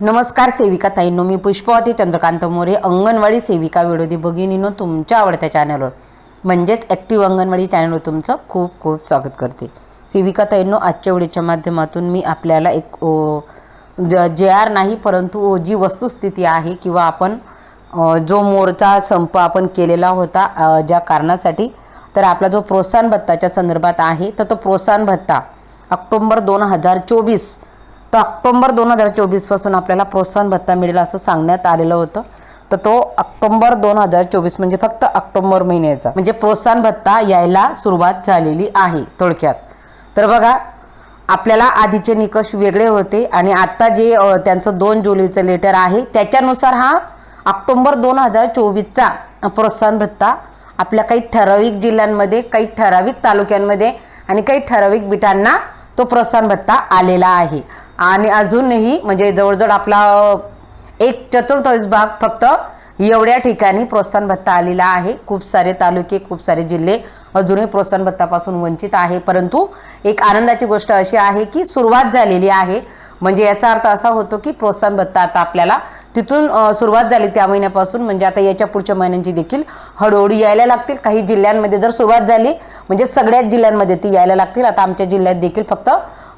नमस्कार सेविका ताईंनो मी पुष्पवती चंद्रकांत मोरे अंगणवाडी सेविका विरोधी भगिनीनो तुमच्या आवडत्या चॅनलवर म्हणजेच ॲक्टिव्ह अंगणवाडी चॅनलवर तुमचं खूप खूप स्वागत करते. सेविका ताईंनो आजच्या वेळेच्या माध्यमातून मी आपल्याला एक ओ, ज जे आर नाही परंतु जी वस्तुस्थिती आहे किंवा आपण जो मोर्चा संप आपण केलेला होता ज्या कारणासाठी तर आपला जो प्रोत्साहन भत्ताच्या संदर्भात आहे तर तो प्रोत्साहन भत्ता ऑक्टोंबर दोन हजार चोवीस तर ऑक्टोंबर दोन हजार चोवीसपासून आपल्याला प्रोत्साहन भत्ता मिळेल असं सांगण्यात आलेलं होतं. तर तो ऑक्टोंबर दोन हजार चोवीस म्हणजे फक्त ऑक्टोंबर महिन्याचा. म्हणजे प्रोत्साहन भत्ता यायला सुरुवात झालेली आहे थोडक्यात. तर बघा आपल्याला आधीचे निकष वेगळे होते आणि आता जे त्यांचं दोन जुलैचं लेटर आहे त्याच्यानुसार हा ऑक्टोंबर दोन हजार चोवीसचा प्रोत्साहन भत्ता आपल्या काही ठराविक जिल्ह्यांमध्ये काही ठराविक तालुक्यांमध्ये आणि काही ठराविक बिटांना तो प्रोत्साहन भत्ता आलेला आहे. आणि अजूनही म्हणजे जवळजवळ आपला एक चतुर्थांश भाग फक्त एवढ्या ठिकाणी प्रोत्साहन भत्ता आलेला आहे. खूप सारे तालुके खूप सारे जिल्हे अजूनही प्रोत्साहन भत्तापासून वंचित आहे. परंतु एक आनंदाची गोष्ट अशी आहे की सुरुवात झालेली आहे. म्हणजे याचा अर्थ असा होतो की प्रोत्साहन भत्ता आता आपल्याला तिथून सुरुवात झाली त्या महिन्यापासून. म्हणजे आता याच्या पुढच्या महिन्यांची देखील हळूहळू यायला लागतील. काही जिल्ह्यांमध्ये जर सुरुवात झाली म्हणजे सगळ्याच जिल्ह्यांमध्ये ती यायला लागतील. आता आमच्या जिल्ह्यात देखील फक्त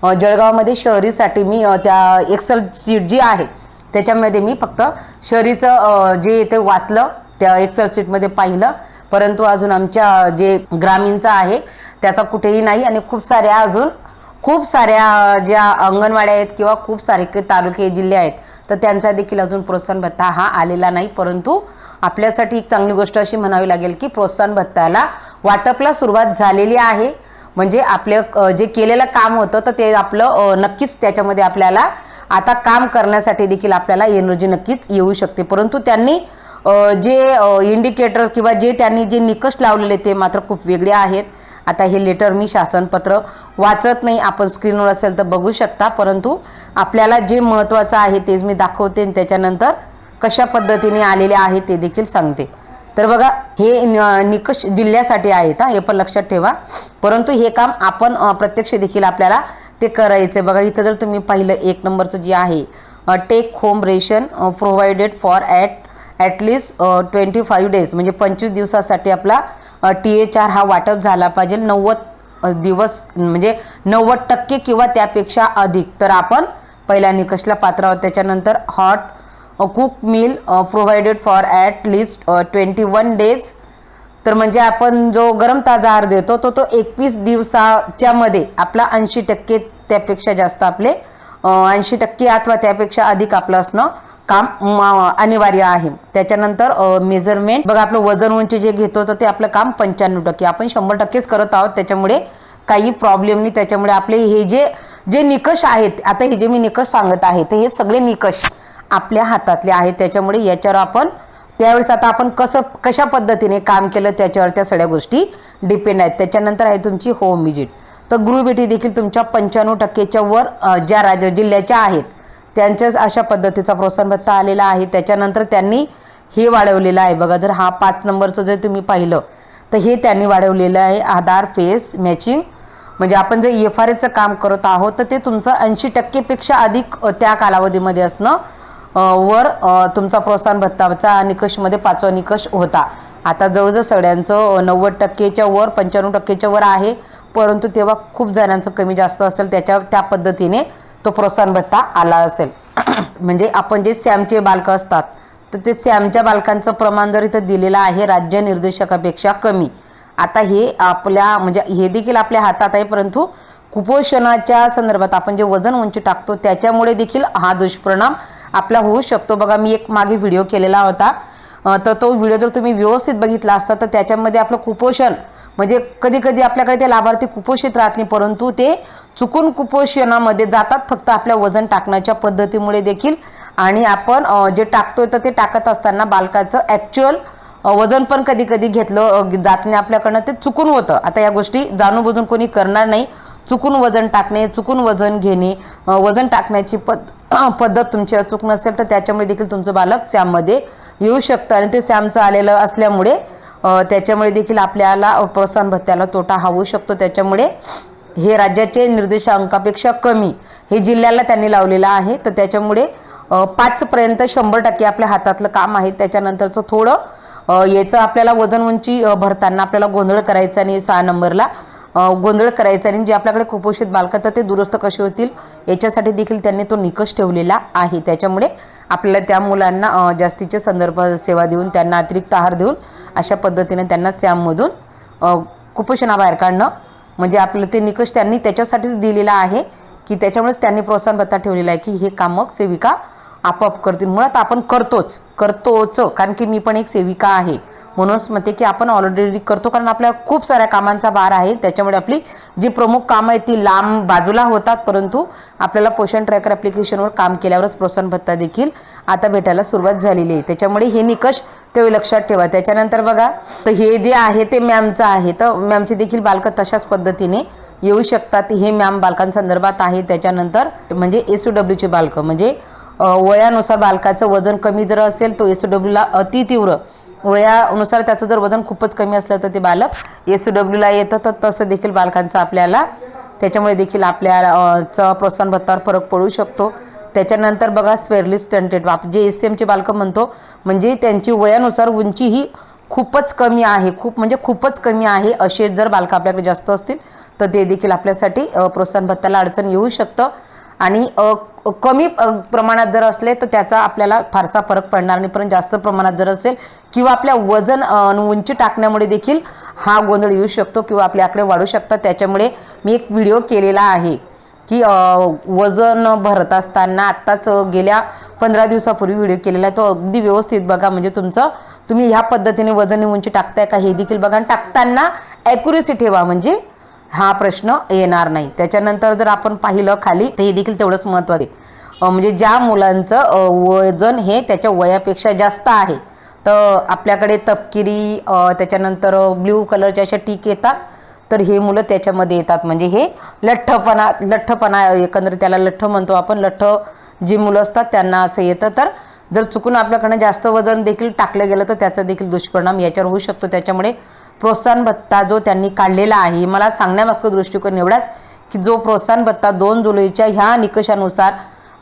जळगावमध्ये शहरीसाठी मी त्या एक्सल सीट जी आहे त्याच्यामध्ये मी फक्त शहरीचं जे ते वाचलं त्या एक्सल सीटमध्ये पाहिलं. परंतु अजून आमच्या जे ग्रामीणचं आहे त्याचा कुठेही नाही आणि खूप साऱ्या अजून खूप साऱ्या ज्या अंगणवाड्या आहेत किंवा खूप सारे तालुके जिल्हे आहेत तर त्यांचा देखील अजून प्रोत्साहन भत्ता हा आलेला नाही. परंतु आपल्यासाठी एक चांगली गोष्ट अशी म्हणावी लागेल की प्रोत्साहन भत्त्याला वाटपला सुरुवात झालेली आहे. म्हणजे आपलं जे केलेलं काम होतं तर ते आपलं नक्कीच त्याच्यामध्ये आपल्याला आता काम करण्यासाठी देखील आपल्याला एनर्जी नक्कीच येऊ शकते. परंतु त्यांनी जे इंडिकेटर किंवा जे त्यांनी जे निकष लावलेले ते मात्र खूप वेगळे आहेत. आता हे लेटर मी शासनपत्र वाचत नाही आपण स्क्रीनवर असेल तर बघू शकता. परंतु आपल्याला जे महत्त्वाचं आहे तेच मी दाखवते आणि त्याच्यानंतर कशा पद्धतीने आलेले आहे ते देखील सांगते. तर बघा हे न- निकष जिल्ह्यासाठी आहेत हा हे पण लक्षात ठेवा. परंतु हे काम आपण प्रत्यक्ष देखील आपल्याला ते करायचं आहे बघा इथं जर तुम्ही पाहिलं एक नंबरचं जे आहे take home ration provided for at at least twenty five days म्हणजे पंचवीस दिवसासाठी आपला टी एच आर हा वाटप झाला पाहिजे. नव्वद दिवस म्हणजे नव्वद टक्के किंवा त्यापेक्षा अधिक. तर आपण पहिल्या निकषला पात्र आहोत. त्याच्यानंतर hot cook meal provided for at least twenty one days तर म्हणजे आपण जो गरम ताजा आहार देतो तो तो एकवीस दिवसाच्या मध्ये आपला ऐंशी टक्के त्यापेक्षा जास्त आपले ऐंशी टक्के अथवा त्यापेक्षा अधिक आपलं असणं काम अनिवार्य आहे. त्याच्यानंतर मेजरमेंट बघा आपलं वजन उंची जे घेतो तर ते आपलं काम पंच्याण्णव टक्के. आपण शंभर टक्केच करत आहोत त्याच्यामुळे काही प्रॉब्लेम नाही. त्याच्यामुळे आपले हे जे जे निकष आहेत आता हे जे मी निकष सांगत आहे ते हे सगळे निकष आपल्या हातातले आहेत. त्याच्यामुळे याच्यावर आपण त्यावेळेस आता आपण कसं कशा पद्धतीने काम केलं त्याच्यावर त्या सगळ्या गोष्टी डिपेंड आहेत. त्याच्यानंतर आहे तुमची होम विजिट तर गृहभेटी देखील तुमच्या पंच्याण्णव टक्केच्या वर ज्या राज्य जिल्ह्याच्या आहेत त्यांच्याच अशा पद्धतीचा प्रोत्साहन भत्ता आलेला आहे. त्याच्यानंतर त्यांनी हे वाढवलेलं आहे. बघा जर हा पाच नंबरचं जर तुम्ही पाहिलं तर हे त्यांनी वाढवलेलं आहे. आधार फेस मॅचिंग म्हणजे आपण जर एफ आर एचं काम करत आहोत तर ते तुमचं ऐंशी टक्केपेक्षा अधिक त्या कालावधीमध्ये असणं वर तुमचा प्रोत्साहन भत्ताचा निकषमध्ये पाचवा निकष होता. आता जवळजवळ सगळ्यांचं नव्वद टक्केच्या वर पंच्याण्णव टक्केच्या वर आहे. परंतु तेव्हा खूप जणांचं कमी जास्त असेल त्याच्या त्या पद्धतीने तो प्रोत्साहन भत्ता आला असेल. म्हणजे आपण जे सॅमचे बालकं असतात तर ते सॅमच्या बालकांचं प्रमाण जर इथं दिलेलं आहे राज्य निर्देशकापेक्षा कमी. आता हे आपल्या म्हणजे हे देखील आपल्या हातात आहे परंतु कुपोषणाच्या संदर्भात आपण जे वजन उंची टाकतो त्याच्यामुळे देखील हा दुष्परिणाम आपला होऊ शकतो. बघा मी एक मागे व्हिडिओ केलेला होता. तर तो व्हिडिओ जर तुम्ही व्यवस्थित बघितला असता तर त्याच्यामध्ये आपलं कुपोषण म्हणजे कधी कधी आपल्याकडे ते लाभार्थी कुपोषित राहत नाही परंतु ते चुकून कुपोषणामध्ये जातात फक्त आपल्या वजन टाकण्याच्या पद्धतीमुळे देखील. आणि आपण जे टाकतोय तर ते टाकत असताना बालकाचं ॲक्च्युअल वजन पण कधी कधी घेतलं जात नाही आपल्याकडनं ते चुकून होतं. आता या गोष्टी जाणून बुजून कोणी करणार नाही. चुकून वजन टाकणे चुकून वजन घेणे वजन टाकण्याची पद पद्धत तुमची अचूक नसेल तर त्याच्यामुळे देखील तुमचं बालक सॅममध्ये येऊ शकतं. आणि ते सॅमचं आलेलं असल्यामुळे त्याच्यामुळे देखील आपल्याला प्रोत्साहन भत्त्याला तोटा हा होऊ शकतो. त्याच्यामुळे हे राज्याचे निर्देशांकापेक्षा कमी हे जिल्ह्याला त्यांनी लावलेलं आहे. तर त्याच्यामुळे पाचपर्यंत शंभर टक्के आपल्या हातातलं काम आहे. त्याच्यानंतरचं थोडं याचं आपल्याला वजन उंची भरताना आपल्याला गोंधळ करायचा आणि सहा नंबरला. गोंधळ करायचा आणि जे आपल्याकडे कुपोषित बालकं तर ते दुरुस्त कसे होतील? याच्यासाठी देखील त्यांनी तो निकष ठेवलेला आहे. त्याच्यामुळे आपल्याला त्या मुलांना जास्तीचे संदर्भ सेवा देऊन त्यांना अतिरिक्त आहार देऊन अशा पद्धतीने त्यांना सॅममधून कुपोषणाबाहेर काढणं म्हणजे आपलं ते निकष त्यांनी त्याच्यासाठीच दिलेला आहे की त्याच्यामुळेच त्यांनी प्रोत्साहन भत्ता ठेवलेला आहे की हे काम मग सेविका आपोआप करतील. मुळात आपण करतोच. करतोच. कारण की मी पण एक सेविका आहे. म्हणूनच म्हणते की आपण ऑलरेडी करतो कारण आपल्याला खूप साऱ्या कामांचा भार आहे. त्याच्यामुळे आपली जी प्रमुख कामं आहेत ती लांब बाजूला होतात. परंतु आपल्याला पोषण ट्रॅकर ॲप्लिकेशनवर काम केल्यावरच प्रोत्साहन भत्ता देखील आता भेटायला सुरुवात झालेली आहे. त्याच्यामुळे हे निकष तेवढे लक्षात ठेवा. त्याच्यानंतर बघा तर हे जे आहे ते मॅमचं आहे. तर मॅमचे देखील बालकं तशाच पद्धतीने येऊ शकतात. हे मॅम बालकांसंदर्भात आहे. त्याच्यानंतर म्हणजे एस डब्ल्यूचे बालकं. म्हणजे वयानुसार बालकाचं वजन कमी जर असेल तो एस डब्ल्यूला अति तीव्र. वयानुसार त्याचं जर वजन खूपच कमी असलं तर ते बालक एस डब्ल्यूला येतं तर तसं देखील बालकांचं आपल्याला त्याच्यामुळे देखील आपल्या च प्रोत्साहन भत्तावर फरक पडू शकतो. त्याच्यानंतर बघा स्वेअरली स्टंटेड बाप जे एस एमचे बालकं म्हणतो म्हणजे त्यांची वयानुसार उंची ही खूपच कमी आहे. खूप म्हणजे खूपच कमी आहे असे जर बालकं आपल्याकडे जास्त असतील तर ते देखील आपल्यासाठी प्रोत्साहन भत्त्याला अडचण येऊ शकतं. आणि कमी प्रमाणात जर असले तर त्याचा आपल्याला फारसा फरक पडणार नाही. पण जास्त प्रमाणात जर असेल किंवा आपल्या वजन उंची टाकण्यामुळे देखील हा गोंधळ येऊ शकतो किंवा आपले आकडे वाढू शकतात. त्याच्यामुळे मी एक व्हिडिओ केलेला आहे की वजन भरत असताना आत्ताच गेल्या पंधरा दिवसापूर्वी व्हिडिओ केलेला आहे. तो अगदी व्यवस्थित बघा. म्हणजे तुमचं तुम्ही ह्या पद्धतीने वजन उंची टाकताय का हे देखील बघा. आणि टाकताना ॲक्युरेसी ठेवा. म्हणजे हा प्रश्न येणार नाही. त्याच्यानंतर जर आपण पाहिलं खाली तर हे देखील तेवढंच महत्त्वाचं आहे. म्हणजे ज्या मुलांचं वजन हे त्याच्या वयापेक्षा जास्त आहे तर आपल्याकडे तपकिरी त्याच्यानंतर ब्ल्यू कलरच्या अशा टीक येतात तर हे मुलं त्याच्यामध्ये येतात. म्हणजे हे लठ्ठपणा लठ्ठपणा एकंदरीत त्याला लठ्ठ म्हणतो आपण. लठ्ठ जी मुलं असतात त्यांना असं येतं. तर जर चुकून आपल्याकडनं जास्त वजन देखील टाकलं गेलं तर त्याचा देखील दुष्परिणाम याच्यावर होऊ शकतो. त्याच्यामुळे प्रोत्साहन भत्ता जो त्यांनी काढलेला आहे मला सांगण्यामागचा दृष्टिकोन एवढाच की जो प्रोत्साहन भत्ता दोन जुलैच्या ह्या निकषानुसार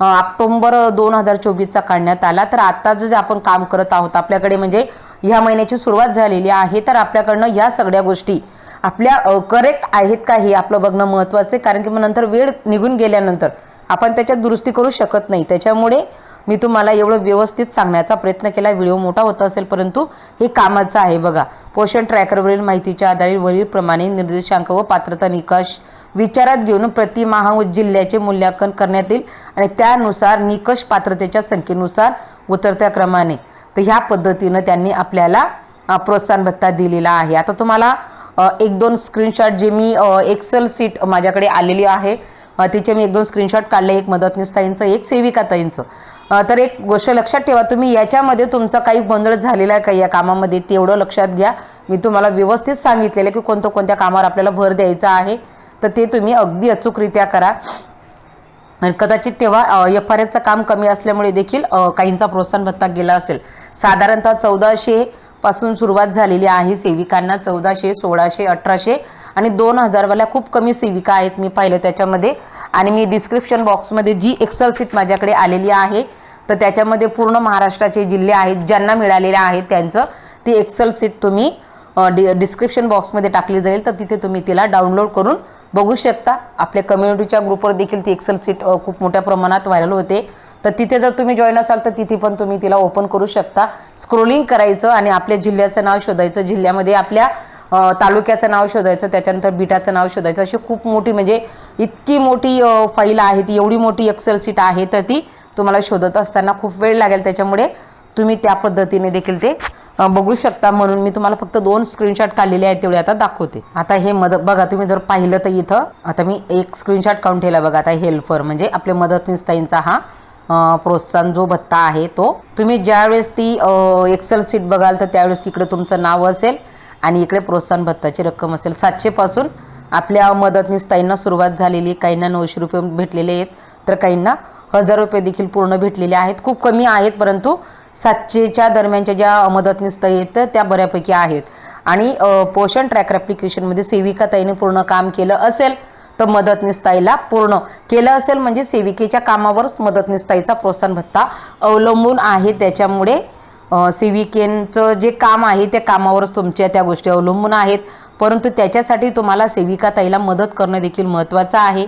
ऑक्टोंबर दोन हजार चोवीसचा काढण्यात आला. तर आता जे आपण काम करत आहोत आपल्याकडे म्हणजे ह्या महिन्याची सुरुवात झालेली आहे. तर आपल्याकडनं ह्या सगळ्या गोष्टी आपल्या करेक्ट आहेत का हे आपलं बघणं महत्त्वाचं आहे. कारण की मग नंतर वेळ निघून गेल्यानंतर आपण त्याच्यात दुरुस्ती करू शकत नाही. त्याच्यामुळे मी तुम्हाला एवढं व्यवस्थित सांगण्याचा प्रयत्न केला. व्हिडिओ मोठा होत असेल परंतु हे कामाचं आहे बघा. पोषण ट्रॅकरवरील माहितीच्या आधारे वरीलप्रमाणे निर्देशांक व पात्रता निकष विचारात घेऊन प्रतिमाह जिल्ह्याचे मूल्यांकन करण्यात येईल आणि त्यानुसार निकष पात्रतेच्या संख्येनुसार उतरत्या क्रमाने. तर ह्या पद्धतीनं त्यांनी आपल्याला प्रोत्साहन भत्ता दिलेला आहे. आता तुम्हाला एक दोन स्क्रीनशॉट जे मी एक्सेल सीट माझ्याकडे आलेली आहे. तिचे मी एक दोन स्क्रीनशॉट काढले एक मदतनीसताईंचं एक सेविकाताईंचं तर एक गोष्ट लक्षात ठेवा तुम्ही याच्यामध्ये तुमचा काही गोंधळ झालेला आहे का या कामामध्ये? तेवढं लक्षात घ्या. मी तुम्हाला व्यवस्थित सांगितलेलं आहे की कोणत्या कोणत्या कामावर आपल्याला भर द्यायचा आहे तर ते तुम्ही अगदी अचूकरित्या करा. आणि कदाचित तेव्हा एफ आर एचं काम कमी असल्यामुळे देखील काहींचा प्रोत्साहन भत्ता गेला असेल. साधारणतः चौदाशे पासून सुरुवात झालेली आहे सेविकांना चौदाशे सोळाशे अठराशे आणि दोन हजारवाल्या खूप कमी सेविका आहेत मी पाहिलं त्याच्यामध्ये. आणि मी डिस्क्रिप्शन बॉक्समध्ये जी एक्सल सीट माझ्याकडे आलेली आहे तर त्याच्यामध्ये पूर्ण महाराष्ट्राचे जिल्हे आहेत ज्यांना मिळालेले आहेत त्यांचं ती एक्सेल सीट तुम्ही डि डिस्क्रिप्शन बॉक्समध्ये टाकली जाईल तर तिथे तुम्ही तिला डाउनलोड करून बघू शकता. आपल्या कम्युनिटीच्या ग्रुपवर देखील ती एक्सेल सीट खूप मोठ्या प्रमाणात व्हायरल होते. तर तिथे जर तुम्ही जॉईन असाल तर तिथे पण तुम्ही तिला ओपन करू शकता. स्क्रोलिंग करायचं आणि आपल्या जिल्ह्याचं नाव शोधायचं. जिल्ह्यामध्ये आपल्या तालुक्याचं नाव शोधायचं त्याच्यानंतर बिटाचं नाव शोधायचं अशी खूप मोठी म्हणजे इतकी मोठी फाईल आहे ती एवढी मोठी एक्सेल सीट आहे तर ती तुम्हाला शोधत असताना खूप वेळ लागेल त्याच्यामुळे तुम्ही त्या पद्धतीने देखील ते बघू शकता. म्हणून मी तुम्हाला फक्त दोन स्क्रीनशॉट काढलेले आहेत तेवढे आता दाखवते. आता हे मद बघा तुम्ही जर पाहिलं तर इथं आता मी एक स्क्रीनशॉट काढून ठेवला बघा आता हेल्पर म्हणजे आपले मदतनीस ताईंचा हा प्रोत्साहन जो भत्ता आहे तो. तुम्ही ज्यावेळेस ती एक्सेल सीट बघाल तर त्यावेळेस तिकडे तुमचं नाव असेल. आणि इकडे प्रोत्साहन भत्ताची रक्कम असेल. सातशेपासून आपल्या मदतनीस ताईंना सुरुवात झालेली काहींना नऊशे रुपये भेटलेले आहेत तर काहींना हजार रुपये देखील पूर्ण भेटलेले आहेत. खूप कमी आहेत परंतु सातशेच्या दरम्यानच्या ज्या मदतनीस ताई आहेत त्या बऱ्यापैकी आहेत. आणि पोषण ट्रॅकर ॲप्लिकेशनमध्ये सेविका ताईने पूर्ण काम केलं असेल तर मदतनीस ताईला पूर्ण केलं असेल. म्हणजे सेविकेच्या कामावरच मदतनीस ताईचा प्रोत्साहन भत्ता अवलंबून आहे. त्याच्यामुळे सेविकेंचं जे काम आहे त्या कामावरच तुमच्या त्या गोष्टी अवलंबून आहेत. परंतु त्याच्यासाठी तुम्हाला सेविका ताईला मदत करणं देखील महत्त्वाचं आहे.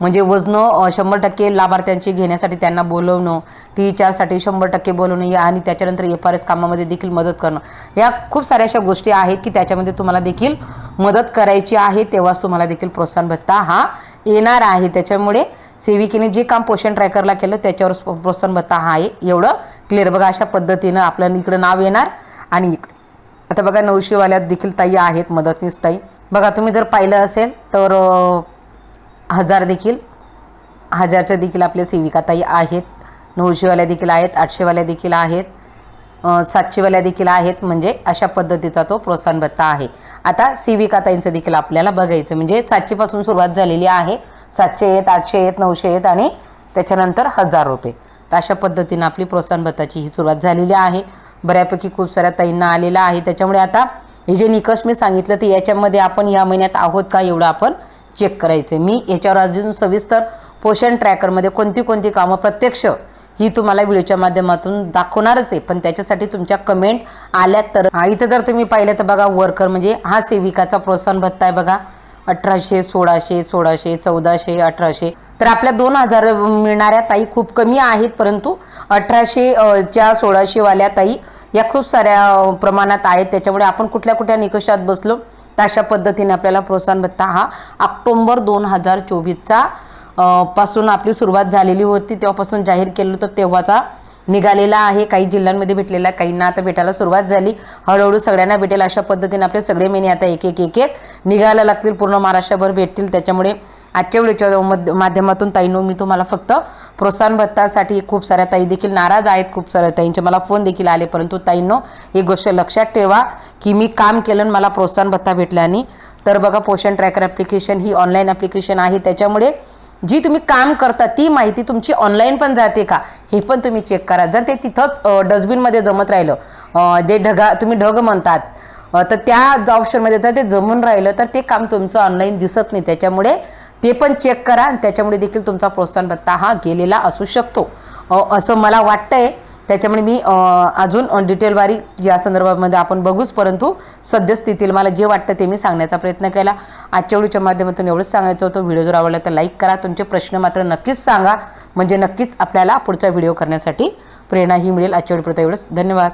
म्हणजे वजनं शंभर टक्के लाभार्थ्यांची घेण्यासाठी त्यांना बोलवणं टी चारसाठी शंभर टक्के बोलवणं या आणि त्याच्यानंतर एफ आर एस कामामध्ये देखील मदत करणं. या खूप साऱ्या अशा गोष्टी आहेत की त्याच्यामध्ये तुम्हाला देखील मदत करायची आहे तेव्हाच तुम्हाला देखील प्रोत्साहन भत्ता हा येणार आहे. त्याच्यामुळे सेविकेने जे काम पोषण ट्रॅकरला केलं त्याच्यावर प्रोत्साहन भत्ता हा आहे. एवढं क्लिअर बघा अशा पद्धतीनं आपल्याला इकडं नाव येणार आणि आता बघा नऊशेवाल्यात देखील ताई आहेत मदतनीस ताई. बघा तुम्ही जर पाहिलं असेल तर हजार देखील. हजारच्या देखील आपल्या सेविकाताई आहेत. नऊशेवाल्या देखील आहेत आठशेवाल्या देखील आहेत. सातशेवाल्या देखील आहेत. म्हणजे अशा पद्धतीचा तो प्रोत्साहन भत्ता आहे. आता सेविकाताईंचं देखील आपल्याला बघायचं. म्हणजे सातशेपासून सुरुवात झालेली आहे. सातशे आहेत आठशे आहेत नऊशे आहेत आणि त्याच्यानंतर हजार रुपये. तर अशा पद्धतीनं आपली प्रोत्साहन भत्ताची ही सुरुवात झालेली आहे. बऱ्यापैकी खूप साऱ्या ताईंना आलेला आहे. त्याच्यामुळे आता हे जे निकष मी सांगितलं ते याच्यामध्ये आपण या महिन्यात आहोत का एवढं आपण चेक करायचं. मी याच्यावर अजून सविस्तर पोषण ट्रॅकरमध्ये कोणती कोणती कामं प्रत्यक्ष ही तुम्हाला व्हिडिओच्या माध्यमातून दाखवणारच आहे. पण त्याच्यासाठी तुमच्या कमेंट आल्यात तर इथं जर तुम्ही पाहिलं तर बघा वर्कर म्हणजे हा सेविकाचा प्रोत्साहन भत्ता आहे बघा. अठराशे सोळाशे सोळाशे चौदाशे अठराशे. तर आपल्या दोन हजार मिळणाऱ्या ताई खूप कमी आहेत परंतु अठराशे च्या सोळाशेवाल्या ताई या खूप साऱ्या प्रमाणात आहेत. त्याच्यामुळे आपण कुठल्या कुठल्या निकषात बसलो तर अशा पद्धतीने आपल्याला प्रोत्साहन भत्ता हा ऑक्टोंबर दोन हजार चोवीसचा पासून आपली सुरुवात झालेली होती. तेव्हापासून जाहीर केलं होतं तेव्हाचा निघालेला आहे. काही जिल्ह्यांमध्ये भेटलेला आहे, काहींना आता भेटायला सुरुवात झाली. हळूहळू सगळ्यांना भेटेल अशा पद्धतीने आपले सगळे महिने आता एक एक एक एक निघायला लागतील. पूर्ण महाराष्ट्रभर भेटतील. त्याच्यामुळे आजच्या व्हिडिओच्या मध्य माध्यमातून ताईनो मी तुम्हाला फक्त प्रोत्साहन भत्तासाठी खूप साऱ्या ताई देखील नाराज आहेत खूप साऱ्या ताईंचे मला फोन देखील आले. परंतु ताईंनो एक गोष्ट लक्षात ठेवा की मी काम केलं आणि मला प्रोत्साहन भत्ता भेटल्याने तर बघा पोषण ट्रॅकर ॲप्लिकेशन ही ऑनलाईन ॲप्लिकेशन आहे. त्याच्यामुळे जी तुम्ही काम करता ती माहिती तुमची ऑनलाईन पण जाते का? हे पण तुम्ही चेक करा. जर ते तिथंच डस्टबिनमध्ये जमत राहिलं जे ढगा तुम्ही ढग म्हणतात तर त्या ऑप्शनमध्ये जर ते जमून राहिलं तर ते काम तुमचं ऑनलाईन दिसत नाही. त्याच्यामुळे ते पण चेक करा आणि त्याच्यामुळे देखील तुमचा प्रोत्साहन भत्ता हा गेलेला असू शकतो. असं मला वाटतंय. त्याच्यामुळे मी अजून डिटेलवारी या संदर्भामध्ये आपण बघूच. परंतु सद्यस्थितीला मला जे वाटतं ते मी सांगण्याचा प्रयत्न केला. आजच्या व्हिडिओच्या माध्यमातून एवढंच सांगायचं होतं. व्हिडिओ जर आवडला तर लाईक करा. तुमचे प्रश्न मात्र नक्कीच सांगा. म्हणजे नक्कीच आपल्याला पुढचा व्हिडिओ करण्यासाठी प्रेरणाही मिळेल. आजच्या व्हिडिओ एवढंच. धन्यवाद.